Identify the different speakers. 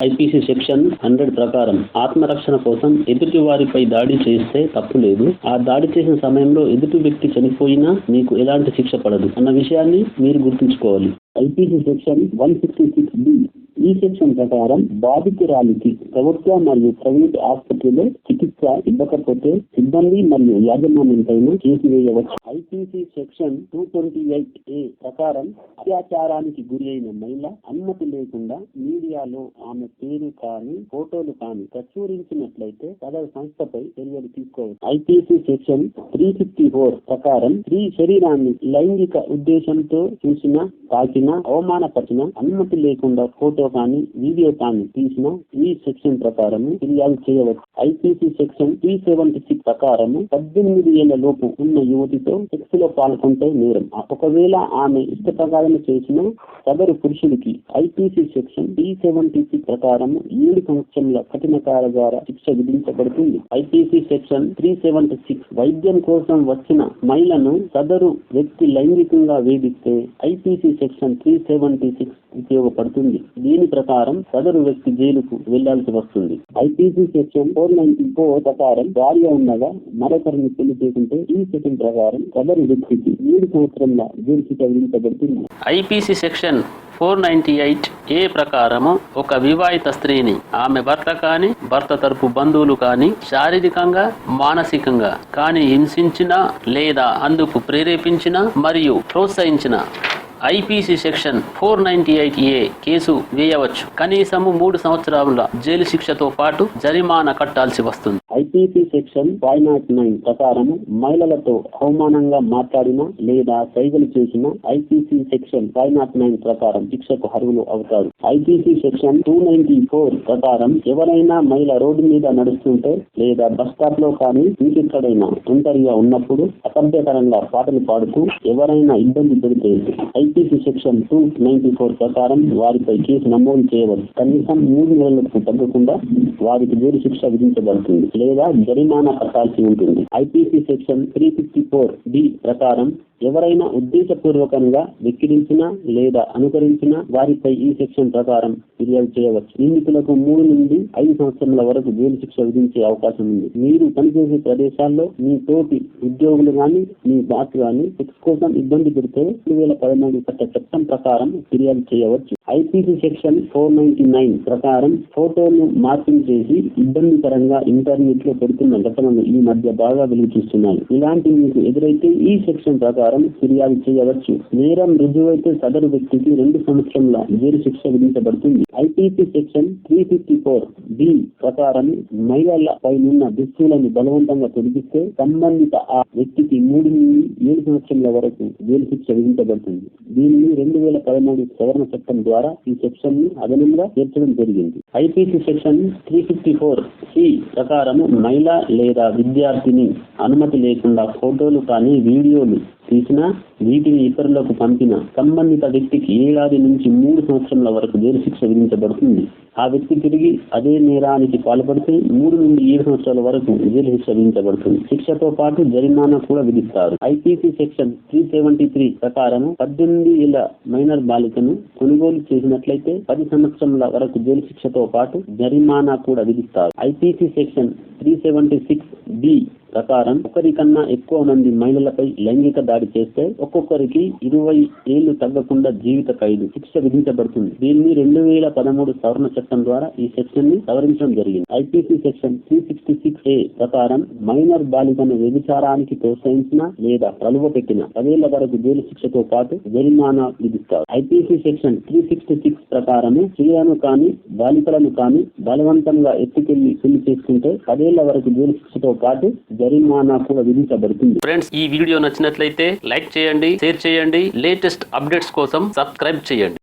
Speaker 1: IPC section hundred ప్రకారం ఆత్మరక్షణ కోసం ఎదుటి వారిపై దాడి చేస్తే తప్పు లేదు. ఆ దాడి చేసిన సమయంలో ఎదుటి వ్యక్తి చనిపోయినా మీకు ఎలాంటి శిక్ష పడదు అన్న విషయాన్ని మీరు గుర్తుంచుకోవాలి. IPC section one sixty six B. ఈ సెక్షన్ ప్రకారం బాధితురాలికి ప్రభుత్వ మరియు ప్రైవేట్ ఆసుపత్రిలో చికిత్స ఇవ్వకపోతే సిబ్బంది మరియు యాజమాన్యంపై కేసు వేయవచ్చు. IPC section two twenty eight A ప్రకారం అత్యాచారానికి గురి అయిన మహిళ అనుమతి లేకుండా మీడియాలో ఆమె పేరు కానీ ఫోటోలు కానీ ప్రచురించినట్లయితే సదరు సంస్థపై చర్యలు తీసుకోవచ్చు. IPC section three fifty four ప్రకారం స్త్రీ శరీరాన్ని లైంగిక ఉద్దేశంతో చూసిన తాకిన అవమానపరిచిన అనుమతి లేకుండా ఫోటో కానీ వీడియో కానీ తీసిన ఈ సెక్షన్ ప్రకారం ఫిర్యాదు చేయవచ్చు. IPC section three seventy six ప్రకారం పద్దెనిమిది ఏళ్ళ లోపు ఉన్న యువతితో సెక్స్లో పాల్గొంటే నేరం. ఒకవేళ ఆమె ఇష్ట ప్రకారం చేసిన సదరు పురుషుడికి IPC section D seventy six ప్రకారం ఏడు సంవత్సరంల కఠిన కారాగార శిక్ష విధించబడుతుంది. IPC section three seventy six వైద్యం కోసం వచ్చిన మహిళను సదరు వ్యక్తి లైంగికంగా వేధిస్తే IPC section three seventy six ఉపయోగపడుతుంది. దీని ప్రకారం సదరు వ్యక్తి జైలుకు వెళ్ళాల్సి వస్తుంది. IPC section four ninety four ప్రకారం భార్య ఉండగా మరొకరిని పెళ్ళి చేసుకుంటే ఈ సెక్షన్ ప్రకారం సదరు వ్యక్తికి ఏడు సంవత్సరంల jail తగిలించబడుతుంది
Speaker 2: IPC section four ninety eight A ప్రకారము ఒక వివాహిత స్త్రీని ఆమె భర్త కానీ భర్త తరపు బంధువులు కానీ శారీరకంగా మానసికంగా కానీ హింసించిన లేదా అందుకు ప్రేరేపించిన మరియు ప్రోత్సహించిన IPC section four ninety eight A case వేయవచ్చు. కనీసము మూడు సంవత్సరాల జైలు శిక్షతో పాటు జరిమానా కట్టాల్సి వస్తుంది.
Speaker 1: IPC section five not nine ప్రకారం మహిళలతో అవమానంగా మాట్లాడిన లేదా సైగలు చేసిన IPC section five not nine ప్రకారం శిక్షకు అర్హులు అవుతారు. IPC section two ninety four ప్రకారం ఎవరైనా మహిళ రోడ్డు మీద నడుస్తుంటే లేదా బస్ స్టాప్లో కానీ ఇంకెక్కడైనా ఒంటరిగా ఉన్నప్పుడు అసభ్యకరంగా పాటలు పాడుతూ ఎవరైనా ఇబ్బంది పెడితే NTC section two ninety four ప్రకారం వారిపై కేసు నమోదు చేయవచ్చు కనీసం మూడు నెలలకు తగ్గకుండా వారికి జైలు శిక్ష విధించబడుతుంది లేదా జరిమానా కట్టాల్సి ఉంటుంది. IPC section three fifty four D ప్రకారం ఎవరైనా ఉద్దేశపూర్వకంగా వెక్కిరించిన లేదా అనుకరించిన వారిపై ఈ సెక్షన్ ప్రకారం ఫిర్యాదు చేయవచ్చు. నిందితులకు మూడు నుండి ఐదు సంవత్సరాల వరకు జైలు శిక్ష విధించే అవకాశం ఉంది. మీరు పనిచేసే ప్రదేశాల్లో మీ తోటి ఉద్యోగులు గాని మీ బాస్ గాని సెక్స్ కోసం ఇబ్బంది పెడితే రెండు వేల పదమూడు చట్ట చట్టం ప్రకారం ఫిర్యాదు చేయవచ్చు. IPC section four ninety nine ప్రకారం ఫోటోను మార్పింగ్ చేసి ఇబ్బందికరంగా ఇంటర్నెట్లో పెడుతున్న ఘటనలు ఈ మధ్య బాగా వెలుగు చూస్తున్నాయి ఇలాంటి మీకు ఎదురైతే ఈ సెక్షన్ ప్రకారం ఫిర్యాదు చేయవచ్చు. నేరం రుజువైతే సదరు వ్యక్తికి రెండు సంవత్సరంల జైలు శిక్ష విధించబడుతుంది. IPC section three fifty four B ప్రకారం మహిళల ఉన్న దుస్తులను బలవంతంగా తొలగిస్తే సంబంధిత ఆ వ్యక్తికి మూడు నుండి ఏడు సంవత్సరాల వరకు జైలు శిక్ష విధించబడుతుంది. దీనిని రెండు వేల పదమూడు సవరణ చట్టం ద్వారా ఈ సెక్షన్ని అదనంగా చేర్చడం జరిగింది. IPC section three fifty four C ప్రకారం మహిళ లేదా విద్యార్థిని అనుమతి లేకుండా ఫోటోలు కానీ వీడియోలు తీసిన వీటిని ఇతరులకు పంపిన సంబంధిత వ్యక్తికి ఏడాది నుంచి మూడు సంవత్సరాల వరకు జైలు శిక్ష విధించబడుతుంది. ఆ వ్యక్తి తిరిగి అదే నేరానికి పాల్పడితే మూడు నుండి ఏడు సంవత్సరాల వరకు జైలు శిక్ష విధించబడుతుంది. శిక్షతో పాటు జరిమానా కూడా విధిస్తారు. IPC section three seventy three ప్రకారం పద్దెనిమిది ఏళ్ళ మైనర్ బాలికను కొనుగోలు చేసినట్లయితే పది సంవత్సరాల వరకు జైలు శిక్షతో పాటు జరిమానా కూడా విధిస్తారు. IPC section three seventy six B ప్రకారం ఒకరికన్నా ఎక్కువ మంది మహిళలపై లైంగిక దాడి చేస్తే ఒక్కొక్కరికి ఇరవై ఏళ్ళు తగ్గకుండా జీవిత ఖైదు శిక్ష విధించబడుతుంది. దీన్ని రెండు వేల పదమూడు సవరణ చట్టం ద్వారా ఈ సెక్షన్ని సవరించడం జరిగింది. IPC section three sixty six A ప్రకారం మైనర్ బాలికను వ్యభిచారానికి ప్రోత్సహించిన లేదా కలువ పెట్టిన పదేళ్ళ వరకు జైలు శిక్షతో పాటు జరిమానా విధిస్తారు. IPC section three sixty six ప్రకారమే స్త్రీలను కానీ బాలికలను కానీ బలవంతంగా ఎత్తుకెళ్ళి పెళ్ళి చేసుకుంటే పదేళ్ళ వరకు జైలు శిక్షతో పాటు జరిమానా కూడా విధించబడుతుంది.
Speaker 2: ఫ్రెండ్స్ ఈ వీడియో నచ్చినట్లయితే లైక్ చేయండి షేర్ చేయండి. లేటెస్ట్ అప్డేట్స్ కోసం సబ్స్క్రైబ్ చేయండి.